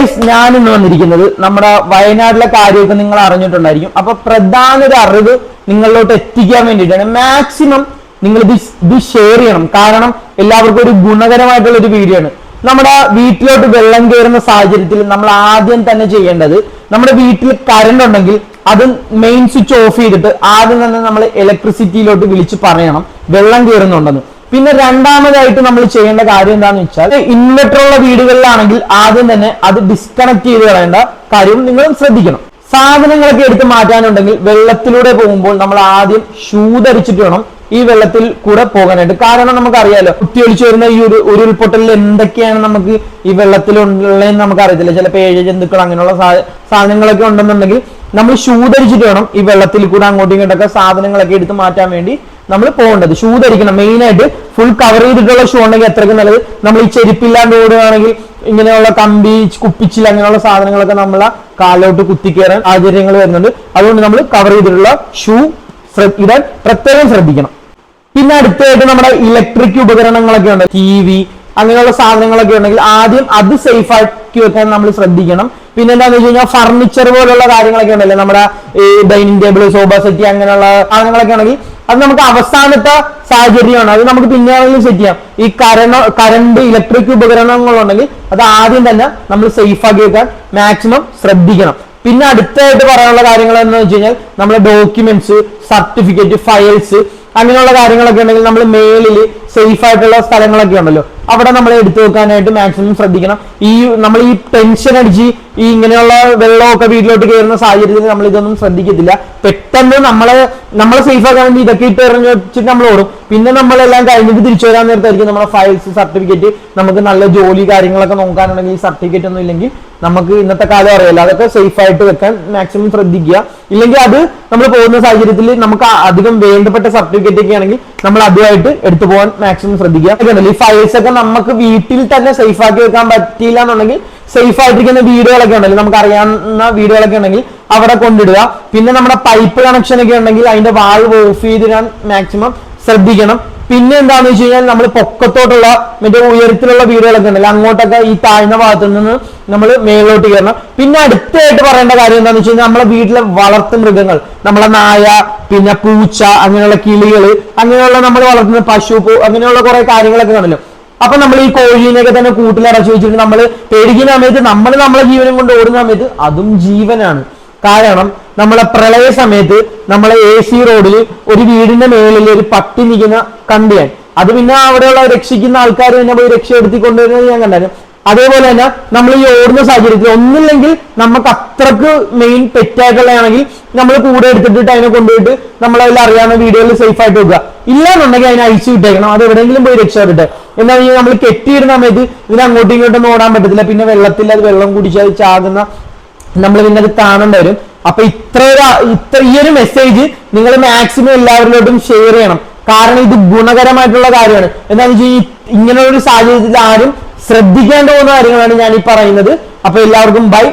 Guys ഞാൻ ഇന്ന് വന്നിരിക്കുന്നത് നമ്മുടെ വയനാട്ടിലെ കാര്യമൊക്കെ നിങ്ങൾ അറിഞ്ഞിട്ടുണ്ടായിരിക്കും. അപ്പൊ പ്രധാന ഒരു അറിവ് നിങ്ങളിലോട്ട് എത്തിക്കാൻ വേണ്ടിയിട്ടാണ്. മാക്സിമം നിങ്ങൾ ഇത് ഇത് ഷെയർ ചെയ്യണം. കാരണം എല്ലാവർക്കും ഒരു ഗുണകരമായിട്ടുള്ള ഒരു വീഡിയോ ആണ്. നമ്മുടെ വീട്ടിലോട്ട് വെള്ളം കയറുന്ന സാഹചര്യത്തിൽ നമ്മൾ ആദ്യം തന്നെ ചെയ്യേണ്ടത് നമ്മുടെ വീട്ടിൽ കറണ്ട് ഉണ്ടെങ്കിൽ അത് മെയിൻ സ്വിച്ച് ഓഫ് ചെയ്തിട്ട് ആദ്യം തന്നെ നമ്മൾ ഇലക്ട്രിസിറ്റിയിലോട്ട് വിളിച്ച് പറയണം. വെള്ളം കയറുന്നുണ്ടെന്ന് പിന്നെ രണ്ടാമതായിട്ട് നമ്മൾ ചെയ്യേണ്ട കാര്യം എന്താണെന്ന് വെച്ചാൽ ഇൻവെർട്ടർ ഉള്ള വീടുകളിലാണെങ്കിൽ ആദ്യം തന്നെ അത് ഡിസ്കണക്ട് ചെയ്ത് കളയേണ്ട കാര്യം നിങ്ങൾ ശ്രദ്ധിക്കണം. സാധനങ്ങളൊക്കെ എടുത്ത് മാറ്റാനുണ്ടെങ്കിൽ വെള്ളത്തിലൂടെ പോകുമ്പോൾ നമ്മൾ ആദ്യം ഷൂ ധരിച്ചിട്ട് വേണം ഈ വെള്ളത്തിൽ കൂടെ പോകാനായിട്ട്. കാരണം നമുക്കറിയാലോ കുത്തിയൊലിച്ചു വരുന്ന ഈ ഒരു ഉരുൾപൊട്ടലിൽ എന്തൊക്കെയാണ് നമുക്ക് ഈ വെള്ളത്തിലുള്ളതെന്ന് നമുക്ക് അറിയത്തില്ല ചിലപ്പോൾ ഏഴ് ജന്തുക്കൾ അങ്ങനെയുള്ള സാധനങ്ങളൊക്കെ ഉണ്ടെന്നുണ്ടെങ്കിൽ നമ്മൾ ഷൂ ധരിച്ചിട്ട് വേണം ഈ വെള്ളത്തിൽ കൂടെ അങ്ങോട്ടും ഇങ്ങോട്ടൊക്കെ സാധനങ്ങളൊക്കെ എടുത്ത് മാറ്റാൻ വേണ്ടി നമ്മൾ പോകേണ്ടത്. ഷൂ ധരിക്കണം മെയിൻ ആയിട്ട് ഫുൾ കവർ ചെയ്തിട്ടുള്ള ഷൂ ഉണ്ടെങ്കിൽ അത്രയ്ക്ക് നല്ലത്. നമ്മൾ ഈ ചെരുപ്പില്ലാണ്ട് ഓടുകയാണെങ്കിൽ ഇങ്ങനെയുള്ള കമ്പി കുപ്പിച്ചിൽ അങ്ങനെയുള്ള സാധനങ്ങളൊക്കെ നമ്മളെ കാലോട്ട് കുത്തിക്കയറാൻ ആചര്യങ്ങൾ വരുന്നുണ്ട്. അതുകൊണ്ട് നമ്മൾ കവർ ചെയ്തിട്ടുള്ള ഷൂ ഇടാൻ പ്രത്യേകം ശ്രദ്ധിക്കണം. പിന്നെ അടുത്തായിട്ട് നമ്മുടെ ഇലക്ട്രിക് ഉപകരണങ്ങളൊക്കെ ഉണ്ട്. ടി വി അങ്ങനെയുള്ള സാധനങ്ങളൊക്കെ ഉണ്ടെങ്കിൽ ആദ്യം അത് സേഫ് ആക്കി വെക്കാൻ നമ്മൾ ശ്രദ്ധിക്കണം. പിന്നെ എന്താണെന്ന് വെച്ച് കഴിഞ്ഞാൽ ഫർണിച്ചർ പോലുള്ള കാര്യങ്ങളൊക്കെ ഉണ്ടല്ലോ? നമ്മുടെ ഈ ഡൈനിങ് ടേബിൾ സോഫ സെറ്റ് അങ്ങനെയുള്ള സാധനങ്ങളൊക്കെ ഉണ്ടെങ്കിൽ അത് നമുക്ക് അവസാനത്തെ സാഹചര്യമാണ്. അത് നമുക്ക് പിന്നെ ആണെങ്കിലും സെറ്റ് ചെയ്യാം. ഈ കരണ കറണ്ട് ഇലക്ട്രിക് ഉപകരണങ്ങളുണ്ടെങ്കിൽ അത് ആദ്യം തന്നെ നമ്മൾ സേഫ് ആക്കി വെക്കാൻ മാക്സിമം ശ്രദ്ധിക്കണം. പിന്നെ അടുത്തായിട്ട് പറയാനുള്ള കാര്യങ്ങൾ എന്ന് വെച്ച് കഴിഞ്ഞാൽ നമ്മുടെ ഡോക്യുമെന്റ്സ് സർട്ടിഫിക്കറ്റ് ഫയൽസ് അങ്ങനെയുള്ള കാര്യങ്ങളൊക്കെ ഉണ്ടെങ്കിൽ നമ്മൾ മേളിൽ സേഫ് ആയിട്ടുള്ള സ്ഥലങ്ങളൊക്കെ ഉണ്ടല്ലോ. അവിടെ നമ്മൾ എടുത്തു വെക്കാനായിട്ട് മാക്സിമം ശ്രദ്ധിക്കണം. ഈ നമ്മൾ ഈ ടെൻഷൻ അടിച്ച് ഈ ഇങ്ങനെയുള്ള വെള്ളമൊക്കെ വീട്ടിലോട്ട് കയറുന്ന സാഹചര്യത്തിൽ നമ്മൾ ഇതൊന്നും ശ്രദ്ധിക്കത്തില്ല. പെട്ടെന്ന് നമ്മളെ നമ്മളെ സേഫ് ആക്കാൻ വേണ്ടി ഇതൊക്കെ ഇട്ട് എറിഞ്ഞ് വെച്ചിട്ട് നമ്മൾ ഓടും. പിന്നെ നമ്മളെല്ലാം കഴിഞ്ഞിട്ട് തിരിച്ചു വരാൻ നേരത്തായിരിക്കും നമ്മുടെ ഫയൽസ് സർട്ടിഫിക്കറ്റ് നമുക്ക് നല്ല ജോലി കാര്യങ്ങളൊക്കെ നോക്കാനുണ്ടെങ്കിൽ ഈ സർട്ടിഫിക്കറ്റ് ഒന്നും ഇല്ലെങ്കിൽ നമുക്ക് ഇന്നത്തെ കാലം അറിയില്ല. അതൊക്കെ സേഫ് ആയിട്ട് വെക്കാൻ മാക്സിമം ശ്രദ്ധിക്കുക. ഇല്ലെങ്കിൽ അത് നമ്മൾ പോകുന്ന സാഹചര്യത്തിൽ നമുക്ക് അധികം വേണ്ടപ്പെട്ട സർട്ടിഫിക്കറ്റ് ഒക്കെ ആണെങ്കിൽ നമ്മൾ അതുമായിട്ട് എടുത്തു പോകാൻ മാക്സിമം ശ്രദ്ധിക്കുക. ഈ ഫയൽസ് ഒക്കെ നമുക്ക് വീട്ടിൽ തന്നെ സേഫ് ആക്കി വെക്കാൻ പറ്റിയില്ല എന്നുണ്ടെങ്കിൽ സേഫ് ആയിട്ടിരിക്കുന്ന വീടുകളൊക്കെ ഉണ്ടല്ലോ നമുക്ക് അറിയാവുന്ന വീടുകളൊക്കെ ഉണ്ടെങ്കിൽ അവിടെ കൊണ്ടിടുക. പിന്നെ നമ്മുടെ പൈപ്പ് കണക്ഷൻ ഒക്കെ ഉണ്ടെങ്കിൽ അതിന്റെ വാൾവ് ഓഫ് ചെയ്തിടാൻ മാക്സിമം ശ്രദ്ധിക്കണം. പിന്നെ എന്താന്ന് വെച്ച് കഴിഞ്ഞാൽ നമ്മൾ പൊക്കത്തോട്ടുള്ള മറ്റേ ഉയരത്തിലുള്ള വീടുകളൊക്കെ ഉണ്ടല്ലോ അങ്ങോട്ടൊക്കെ ഈ താഴ്ന്ന ഭാഗത്ത് നിന്ന് നമ്മൾ മേളിലോട്ട് കയറണം. പിന്നെ അടുത്തായിട്ട് പറയേണ്ട കാര്യം എന്താണെന്ന് വെച്ച് കഴിഞ്ഞാൽ നമ്മളെ വീട്ടിലെ വളർത്തു മൃഗങ്ങൾ നമ്മളെ നായ പിന്നെ പൂച്ച അങ്ങനെയുള്ള കിളികൾ അങ്ങനെയുള്ള നമ്മൾ വളർത്തുന്ന പശു അങ്ങനെയുള്ള കുറെ കാര്യങ്ങളൊക്കെ കണ്ടല്ലോ അപ്പൊ നമ്മൾ ഈ കോഴീനെയൊക്കെ തന്നെ കൂട്ടിലടച്ചു വെച്ചിട്ട് നമ്മൾ പേടിക്കുന്ന സമയത്ത് നമ്മൾ നമ്മളെ ജീവനും കൊണ്ട് ഓടുന്ന സമയത്ത് അതും ജീവനാണ്. കാരണം നമ്മളെ പ്രളയ സമയത്ത് നമ്മളെ എ സി റോഡിൽ ഒരു വീടിന്റെ മേളിൽ ഒരു പട്ടി നിൽക്കുന്ന കണ്ടിയാൻ അത് പിന്നെ അവിടെയുള്ള രക്ഷിക്കുന്ന ആൾക്കാർ തന്നെ പോയി രക്ഷപ്പെടുത്തി കൊണ്ടുവരുന്നത് ഞാൻ കണ്ടായിരുന്നു. അതേപോലെ തന്നെ നമ്മൾ ഈ ഓടുന്ന സാഹചര്യത്തിൽ ഒന്നില്ലെങ്കിൽ നമുക്ക് അത്രയ്ക്ക് മെയിൻ പെറ്റായിട്ടുള്ളതാണെങ്കിൽ നമ്മൾ കൂടെ എടുത്തിട്ട് അതിനെ കൊണ്ടുപോയിട്ട് നമ്മളതിൽ അറിയാവുന്ന വീഡിയോയിൽ സേഫ് ആയിട്ട് വെക്കുക. ഇല്ലാന്നുണ്ടെങ്കിൽ അതിനെ അഴിച്ചു വിട്ടേക്കണം. അത് എവിടെയെങ്കിലും പോയി രക്ഷപ്പെട്ടെ എന്നാൽ ഈ നമ്മൾ കെട്ടിയിടുന്ന സമയത്ത് ഇതിനെ അങ്ങോട്ടും ഇങ്ങോട്ടും ഓടാൻ പറ്റത്തില്ല. പിന്നെ വെള്ളത്തിൽ അത് വെള്ളം കുടിച്ച് അത് ചാകുന്ന നമ്മൾ പിന്നെ അത് കാണേണ്ടി വരും അപ്പൊ ഇത്ര ഇത്ര ഈ ഒരു മെസ്സേജ് നിങ്ങൾ മാക്സിമം എല്ലാവരിലോട്ടും ഷെയർ ചെയ്യണം. കാരണം ഇത് ഗുണകരമായിട്ടുള്ള കാര്യമാണ്. എന്താണെന്ന് വെച്ചാൽ ഈ ഇങ്ങനെ ഒരു സാഹചര്യത്തിൽ ആരും ശ്രദ്ധിക്കേണ്ട പോകുന്ന കാര്യങ്ങളാണ് ഞാൻ ഈ പറയുന്നത്. അപ്പൊ എല്ലാവർക്കും ബൈ